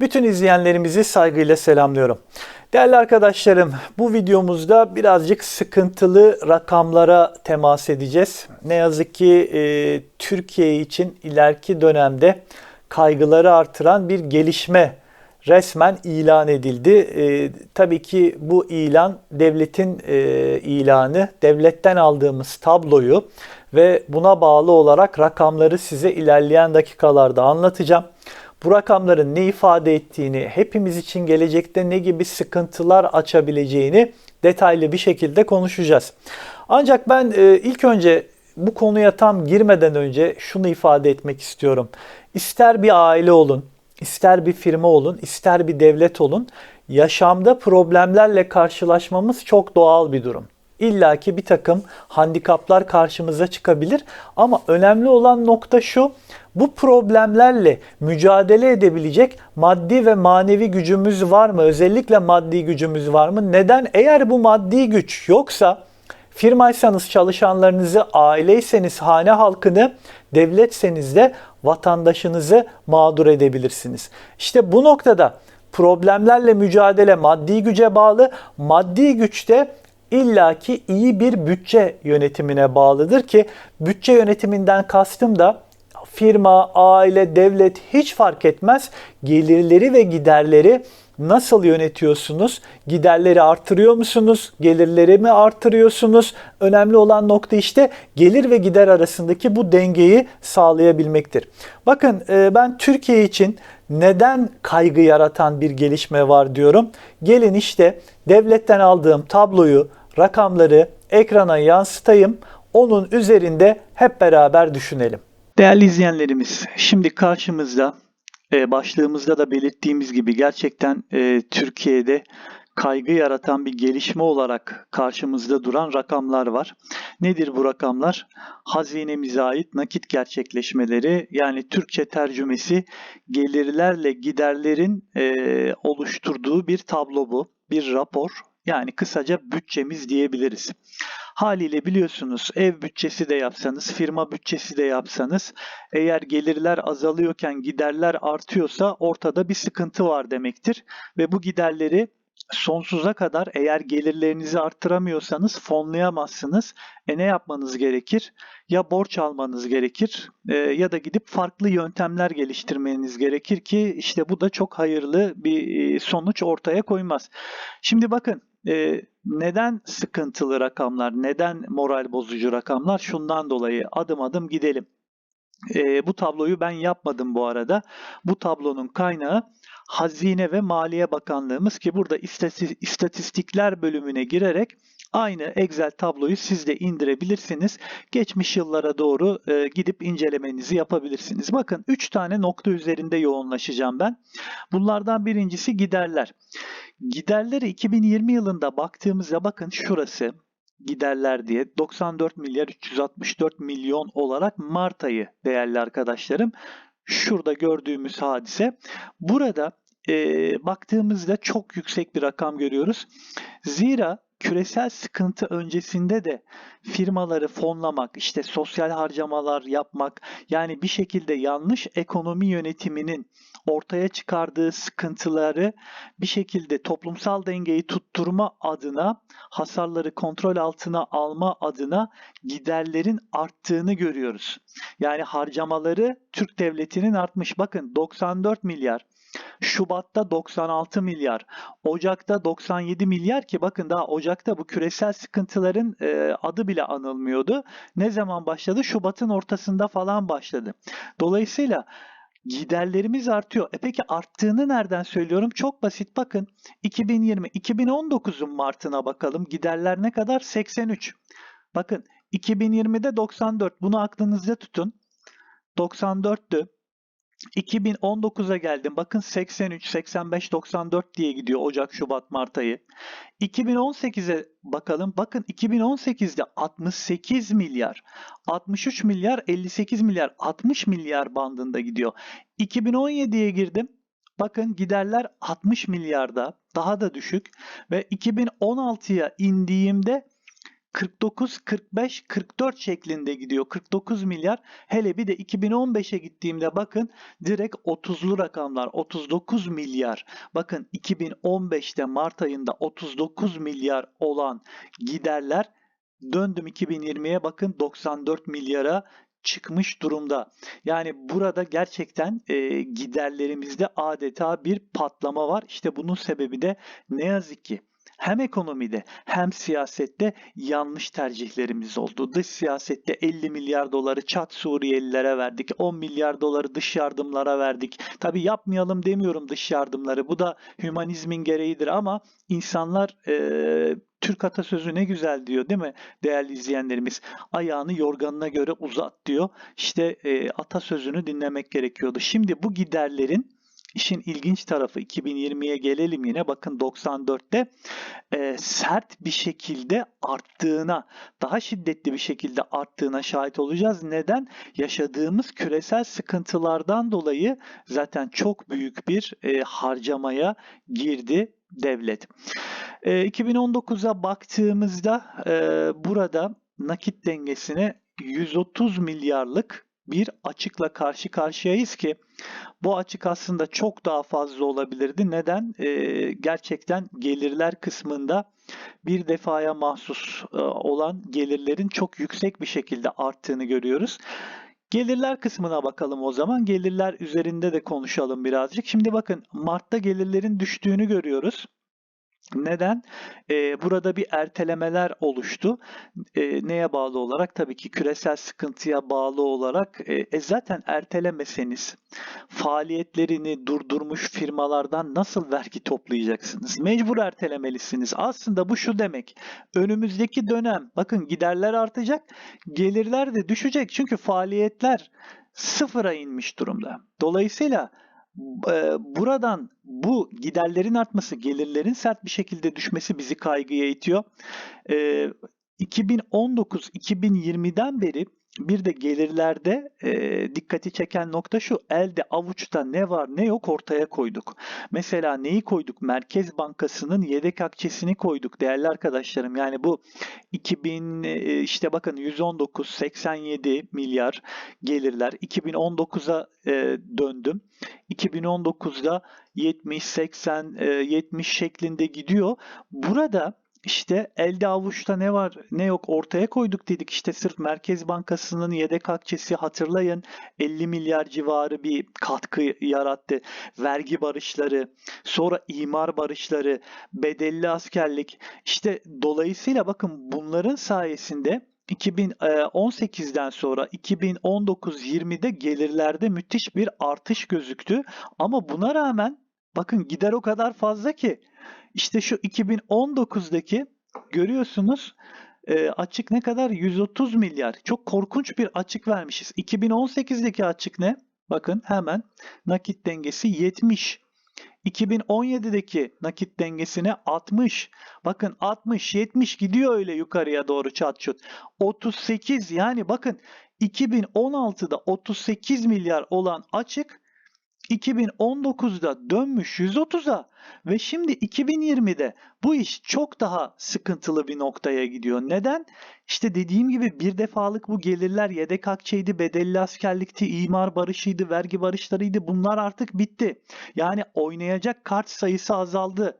Bütün izleyenlerimizi saygıyla selamlıyorum. Değerli arkadaşlarım, bu videomuzda birazcık sıkıntılı rakamlara temas edeceğiz. Ne yazık ki e, Türkiye için ileriki dönemde kaygıları artıran bir gelişme resmen ilan edildi. E, tabii ki bu ilan devletin e, ilanı, devletten aldığımız tabloyu ve buna bağlı olarak rakamları size ilerleyen dakikalarda anlatacağım. Bu rakamların ne ifade ettiğini, hepimiz için gelecekte ne gibi sıkıntılar açabileceğini detaylı bir şekilde konuşacağız. Ancak ben e, ilk önce bu konuya tam girmeden önce şunu ifade etmek istiyorum. İster bir aile olun, ister bir firma olun, ister bir devlet olun, yaşamda problemlerle karşılaşmamız çok doğal bir durum. İlla ki bir takım handikaplar karşımıza çıkabilir ama önemli olan nokta şu, bu problemlerle mücadele edebilecek maddi ve manevi gücümüz var mı? Özellikle maddi gücümüz var mı? Neden? Eğer bu maddi güç yoksa firmaysanız çalışanlarınızı, aileyseniz hane halkını, devletseniz de vatandaşınızı mağdur edebilirsiniz. İşte bu noktada problemlerle mücadele maddi güce bağlı. Maddi güçte illaki iyi bir bütçe yönetimine bağlıdır ki bütçe yönetiminden kastım da firma, aile, devlet hiç fark etmez gelirleri ve giderleri nasıl yönetiyorsunuz? Giderleri artırıyor musunuz? Gelirleri mi artırıyorsunuz? Önemli olan nokta işte gelir ve gider arasındaki bu dengeyi sağlayabilmektir. Bakın e, ben Türkiye için neden kaygı yaratan bir gelişme var diyorum. Gelin işte devletten aldığım tabloyu, rakamları ekrana yansıtayım. Onun üzerinde hep beraber düşünelim. Değerli izleyenlerimiz, şimdi karşımızda e, başlığımızda da belirttiğimiz gibi gerçekten e, Türkiye'de kaygı yaratan bir gelişme olarak karşımızda duran rakamlar var. Nedir bu rakamlar? Hazinemize ait nakit gerçekleşmeleri yani Türkçe tercümesi gelirlerle giderlerin e, oluşturduğu bir tablo bu, bir rapor. Yani kısaca bütçemiz diyebiliriz. Haliyle biliyorsunuz ev bütçesi de yapsanız, firma bütçesi de yapsanız eğer gelirler azalıyorken giderler artıyorsa ortada bir sıkıntı var demektir. Ve bu giderleri sonsuza kadar eğer gelirlerinizi arttıramıyorsanız fonlayamazsınız. E ne yapmanız gerekir? Ya borç almanız gerekir e, ya da gidip farklı yöntemler geliştirmeniz gerekir ki işte bu da çok hayırlı bir e, sonuç ortaya koymaz. Şimdi bakın e, neden sıkıntılı rakamlar, neden moral bozucu rakamlar? Şundan dolayı adım adım gidelim. E, bu tabloyu ben yapmadım bu arada. Bu tablonun kaynağı Hazine ve Maliye Bakanlığımız ki burada istatistikler bölümüne girerek aynı Excel tabloyu siz de indirebilirsiniz. Geçmiş yıllara doğru e, gidip incelemenizi yapabilirsiniz. Bakın 3 tane nokta üzerinde yoğunlaşacağım ben. Bunlardan birincisi giderler. Giderleri 2020 yılında baktığımızda bakın şurası giderler diye 94 milyar 364 milyon olarak Mart ayı değerli arkadaşlarım. Şurada gördüğümüz hadise. Burada e, baktığımızda çok yüksek bir rakam görüyoruz. Zira küresel sıkıntı öncesinde de firmaları fonlamak, işte sosyal harcamalar yapmak, yani bir şekilde yanlış ekonomi yönetiminin ortaya çıkardığı sıkıntıları bir şekilde toplumsal dengeyi tutturma adına, hasarları kontrol altına alma adına giderlerin arttığını görüyoruz. Yani harcamaları Türk devletinin artmış. Bakın 94 milyar Şubat'ta 96 milyar, Ocak'ta 97 milyar ki bakın daha Ocak'ta bu küresel sıkıntıların e, adı bile anılmıyordu. Ne zaman başladı? Şubat'ın ortasında falan başladı. Dolayısıyla giderlerimiz artıyor. E peki arttığını nereden söylüyorum? Çok basit bakın. 2020, 2019'un Mart'ına bakalım. Giderler ne kadar? 83. Bakın 2020'de 94. Bunu aklınızda tutun. 94'tü. 2019'a geldim. Bakın 83, 85, 94 diye gidiyor Ocak, Şubat, Mart ayı. 2018'e bakalım. Bakın 2018'de 68 milyar, 63 milyar, 58 milyar, 60 milyar bandında gidiyor. 2017'ye girdim. Bakın giderler 60 milyarda daha da düşük ve 2016'ya indiğimde 49, 45, 44 şeklinde gidiyor. 49 milyar. Hele bir de 2015'e gittiğimde bakın direkt 30'lu rakamlar. 39 milyar. Bakın 2015'te Mart ayında 39 milyar olan giderler döndüm 2020'ye bakın 94 milyara çıkmış durumda. Yani burada gerçekten e, giderlerimizde adeta bir patlama var. İşte bunun sebebi de ne yazık ki hem ekonomide hem siyasette yanlış tercihlerimiz oldu. Dış siyasette 50 milyar doları çat Suriyelilere verdik. 10 milyar doları dış yardımlara verdik. Tabi yapmayalım demiyorum dış yardımları. Bu da hümanizmin gereğidir ama insanlar e, Türk atasözü ne güzel diyor değil mi değerli izleyenlerimiz? Ayağını yorganına göre uzat diyor. İşte e, atasözünü dinlemek gerekiyordu. Şimdi bu giderlerin İşin ilginç tarafı 2020'ye gelelim yine bakın 94'te e, sert bir şekilde arttığına daha şiddetli bir şekilde arttığına şahit olacağız. Neden? Yaşadığımız küresel sıkıntılardan dolayı zaten çok büyük bir e, harcamaya girdi devlet. E, 2019'a baktığımızda e, burada nakit dengesine 130 milyarlık bir açıkla karşı karşıyayız ki bu açık aslında çok daha fazla olabilirdi. Neden? Ee, gerçekten gelirler kısmında bir defaya mahsus e, olan gelirlerin çok yüksek bir şekilde arttığını görüyoruz. Gelirler kısmına bakalım o zaman. Gelirler üzerinde de konuşalım birazcık. Şimdi bakın Mart'ta gelirlerin düştüğünü görüyoruz. Neden? Ee, burada bir ertelemeler oluştu. Ee, neye bağlı olarak? Tabii ki küresel sıkıntıya bağlı olarak. E, e, zaten ertelemeseniz faaliyetlerini durdurmuş firmalardan nasıl vergi toplayacaksınız? Mecbur ertelemelisiniz. Aslında bu şu demek. Önümüzdeki dönem bakın giderler artacak, gelirler de düşecek. Çünkü faaliyetler sıfıra inmiş durumda. Dolayısıyla buradan bu giderlerin artması, gelirlerin sert bir şekilde düşmesi bizi kaygıya itiyor. 2019-2020'den ee, beri bir de gelirlerde e, dikkati çeken nokta şu. Elde avuçta ne var ne yok ortaya koyduk. Mesela neyi koyduk? Merkez Bankası'nın yedek akçesini koyduk değerli arkadaşlarım. Yani bu 2000 e, işte bakın 119 87 milyar gelirler. 2019'a e, döndüm. 2019'da 70 80 e, 70 şeklinde gidiyor. Burada işte elde avuçta ne var ne yok ortaya koyduk dedik. İşte sırf Merkez Bankası'nın yedek akçesi hatırlayın 50 milyar civarı bir katkı yarattı. Vergi barışları, sonra imar barışları, bedelli askerlik. İşte dolayısıyla bakın bunların sayesinde 2018'den sonra 2019-20'de gelirlerde müthiş bir artış gözüktü. Ama buna rağmen bakın gider o kadar fazla ki işte şu 2019'daki görüyorsunuz e, açık ne kadar? 130 milyar. Çok korkunç bir açık vermişiz. 2018'deki açık ne? Bakın hemen nakit dengesi 70. 2017'deki nakit dengesine 60. Bakın 60, 70 gidiyor öyle yukarıya doğru çat çut. 38 yani bakın 2016'da 38 milyar olan açık 2019'da dönmüş 130'a ve şimdi 2020'de bu iş çok daha sıkıntılı bir noktaya gidiyor. Neden? İşte dediğim gibi bir defalık bu gelirler yedek akçeydi, bedelli askerlikti, imar barışıydı, vergi barışlarıydı. Bunlar artık bitti. Yani oynayacak kart sayısı azaldı.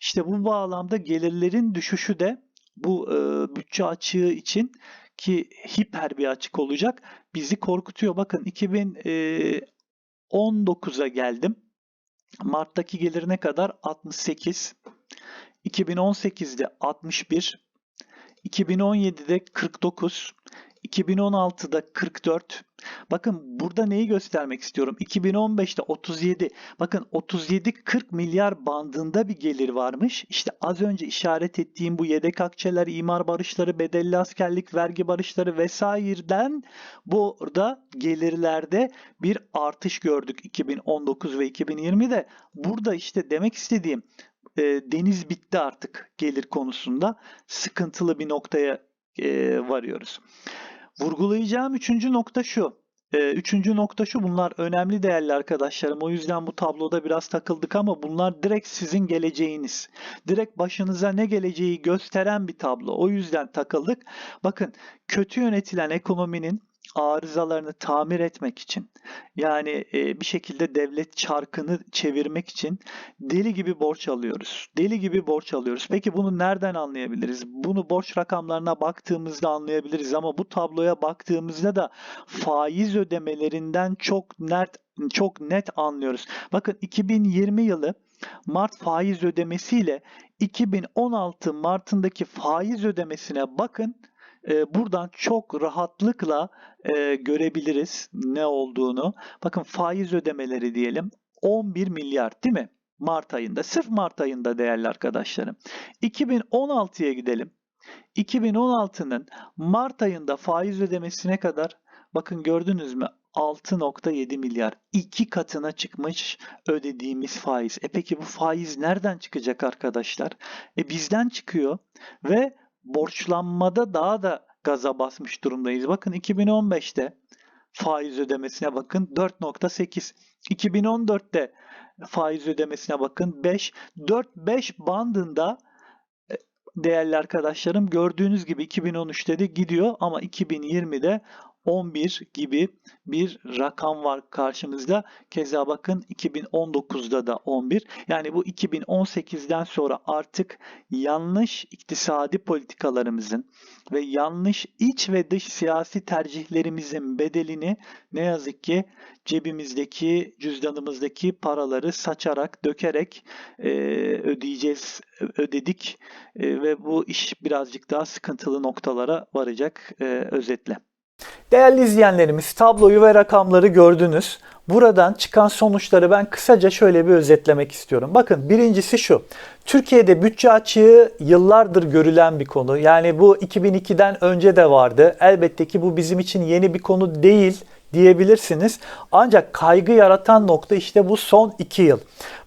İşte bu bağlamda gelirlerin düşüşü de bu e, bütçe açığı için ki hiper bir açık olacak bizi korkutuyor. Bakın 2000 e, 19'a geldim. Mart'taki gelir ne kadar? 68. 2018'de 61. 2017'de 49. 2016'da 44. Bakın burada neyi göstermek istiyorum? 2015'te 37. Bakın 37-40 milyar bandında bir gelir varmış. İşte az önce işaret ettiğim bu yedek akçeler, imar barışları, bedelli askerlik, vergi barışları vesaireden burada gelirlerde bir artış gördük 2019 ve 2020'de. Burada işte demek istediğim e, deniz bitti artık gelir konusunda. Sıkıntılı bir noktaya e, varıyoruz. Vurgulayacağım üçüncü nokta şu. Ee, üçüncü nokta şu bunlar önemli değerli arkadaşlarım. O yüzden bu tabloda biraz takıldık ama bunlar direkt sizin geleceğiniz. Direkt başınıza ne geleceği gösteren bir tablo. O yüzden takıldık. Bakın kötü yönetilen ekonominin arızalarını tamir etmek için yani e, bir şekilde devlet çarkını çevirmek için deli gibi borç alıyoruz. Deli gibi borç alıyoruz. Peki bunu nereden anlayabiliriz? Bunu borç rakamlarına baktığımızda anlayabiliriz ama bu tabloya baktığımızda da faiz ödemelerinden çok net çok net anlıyoruz. Bakın 2020 yılı Mart faiz ödemesiyle 2016 Mart'ındaki faiz ödemesine bakın e, buradan çok rahatlıkla e, görebiliriz ne olduğunu. Bakın faiz ödemeleri diyelim 11 milyar değil mi? Mart ayında. Sırf Mart ayında değerli arkadaşlarım. 2016'ya gidelim. 2016'nın Mart ayında faiz ödemesine kadar bakın gördünüz mü 6.7 milyar iki katına çıkmış ödediğimiz faiz. E peki bu faiz nereden çıkacak arkadaşlar? E bizden çıkıyor ve borçlanmada daha da gaza basmış durumdayız. Bakın 2015'te faiz ödemesine bakın 4.8. 2014'te faiz ödemesine bakın 5. 4-5 bandında e, değerli arkadaşlarım gördüğünüz gibi 2013'te de gidiyor ama 2020'de 11 gibi bir rakam var karşımızda. Keza bakın 2019'da da 11. Yani bu 2018'den sonra artık yanlış iktisadi politikalarımızın ve yanlış iç ve dış siyasi tercihlerimizin bedelini ne yazık ki cebimizdeki, cüzdanımızdaki paraları saçarak, dökerek e, ödeyeceğiz, ödedik e, ve bu iş birazcık daha sıkıntılı noktalara varacak e, özetle. Değerli izleyenlerimiz tabloyu ve rakamları gördünüz. Buradan çıkan sonuçları ben kısaca şöyle bir özetlemek istiyorum. Bakın birincisi şu. Türkiye'de bütçe açığı yıllardır görülen bir konu. Yani bu 2002'den önce de vardı. Elbette ki bu bizim için yeni bir konu değil diyebilirsiniz. Ancak kaygı yaratan nokta işte bu son 2 yıl.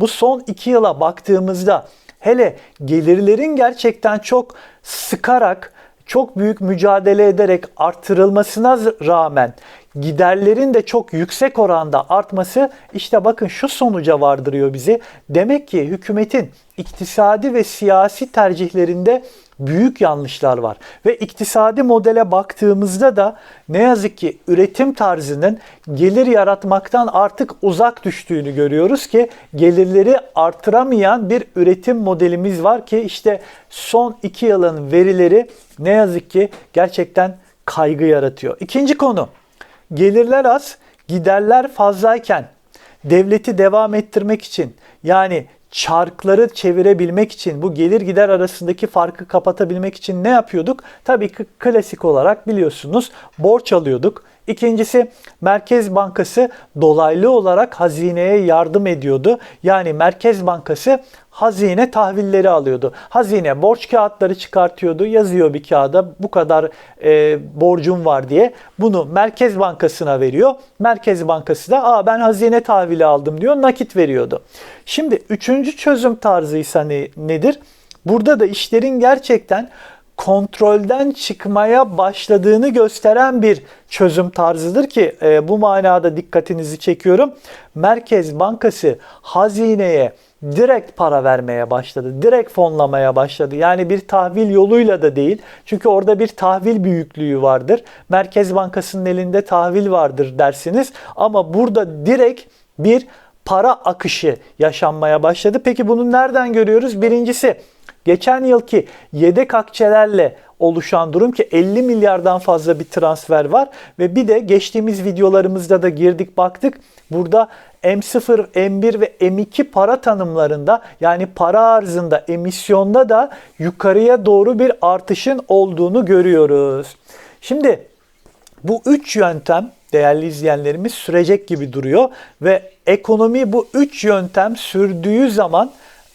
Bu son 2 yıla baktığımızda hele gelirlerin gerçekten çok sıkarak çok büyük mücadele ederek artırılmasına rağmen giderlerin de çok yüksek oranda artması işte bakın şu sonuca vardırıyor bizi. Demek ki hükümetin iktisadi ve siyasi tercihlerinde büyük yanlışlar var. Ve iktisadi modele baktığımızda da ne yazık ki üretim tarzının gelir yaratmaktan artık uzak düştüğünü görüyoruz ki gelirleri artıramayan bir üretim modelimiz var ki işte son iki yılın verileri ne yazık ki gerçekten kaygı yaratıyor. İkinci konu gelirler az, giderler fazlayken devleti devam ettirmek için yani çarkları çevirebilmek için bu gelir gider arasındaki farkı kapatabilmek için ne yapıyorduk? Tabii ki klasik olarak biliyorsunuz borç alıyorduk. İkincisi Merkez Bankası dolaylı olarak hazineye yardım ediyordu. Yani Merkez Bankası hazine tahvilleri alıyordu. Hazine borç kağıtları çıkartıyordu. Yazıyor bir kağıda bu kadar e, borcum var diye. Bunu Merkez Bankası'na veriyor. Merkez Bankası da Aa, ben hazine tahvili aldım diyor. Nakit veriyordu. Şimdi üçüncü çözüm tarzı ise ne, nedir? Burada da işlerin gerçekten kontrolden çıkmaya başladığını gösteren bir çözüm tarzıdır ki e, bu manada dikkatinizi çekiyorum. Merkez Bankası hazineye direkt para vermeye başladı. Direkt fonlamaya başladı. Yani bir tahvil yoluyla da değil. Çünkü orada bir tahvil büyüklüğü vardır. Merkez Bankası'nın elinde tahvil vardır dersiniz. Ama burada direkt bir para akışı yaşanmaya başladı. Peki bunu nereden görüyoruz? Birincisi geçen yılki yedek akçelerle oluşan durum ki 50 milyardan fazla bir transfer var ve bir de geçtiğimiz videolarımızda da girdik baktık. Burada M0, M1 ve M2 para tanımlarında yani para arzında, emisyonda da yukarıya doğru bir artışın olduğunu görüyoruz. Şimdi bu üç yöntem değerli izleyenlerimiz sürecek gibi duruyor ve ekonomi bu üç yöntem sürdüğü zaman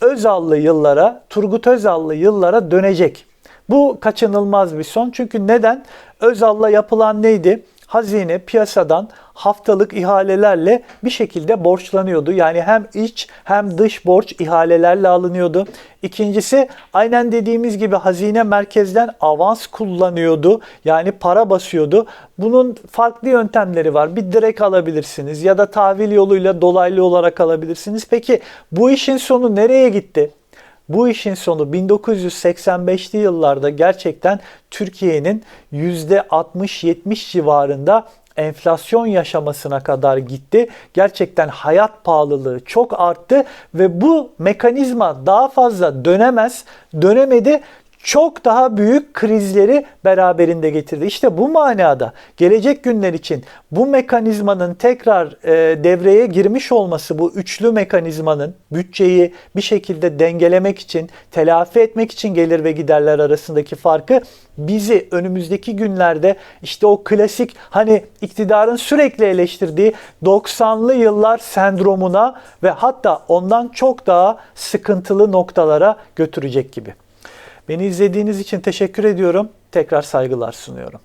Özallı yıllara, Turgut Özallı yıllara dönecek. Bu kaçınılmaz bir son. Çünkü neden? Özal'la yapılan neydi? Hazine piyasadan haftalık ihalelerle bir şekilde borçlanıyordu. Yani hem iç hem dış borç ihalelerle alınıyordu. İkincisi aynen dediğimiz gibi hazine merkezden avans kullanıyordu. Yani para basıyordu. Bunun farklı yöntemleri var. Bir direkt alabilirsiniz ya da tahvil yoluyla dolaylı olarak alabilirsiniz. Peki bu işin sonu nereye gitti? Bu işin sonu 1985'li yıllarda gerçekten Türkiye'nin %60-70 civarında enflasyon yaşamasına kadar gitti. Gerçekten hayat pahalılığı çok arttı ve bu mekanizma daha fazla dönemez, dönemedi çok daha büyük krizleri beraberinde getirdi. İşte bu manada gelecek günler için bu mekanizmanın tekrar e, devreye girmiş olması, bu üçlü mekanizmanın bütçeyi bir şekilde dengelemek için, telafi etmek için gelir ve giderler arasındaki farkı bizi önümüzdeki günlerde işte o klasik hani iktidarın sürekli eleştirdiği 90'lı yıllar sendromuna ve hatta ondan çok daha sıkıntılı noktalara götürecek gibi. Beni izlediğiniz için teşekkür ediyorum. Tekrar saygılar sunuyorum.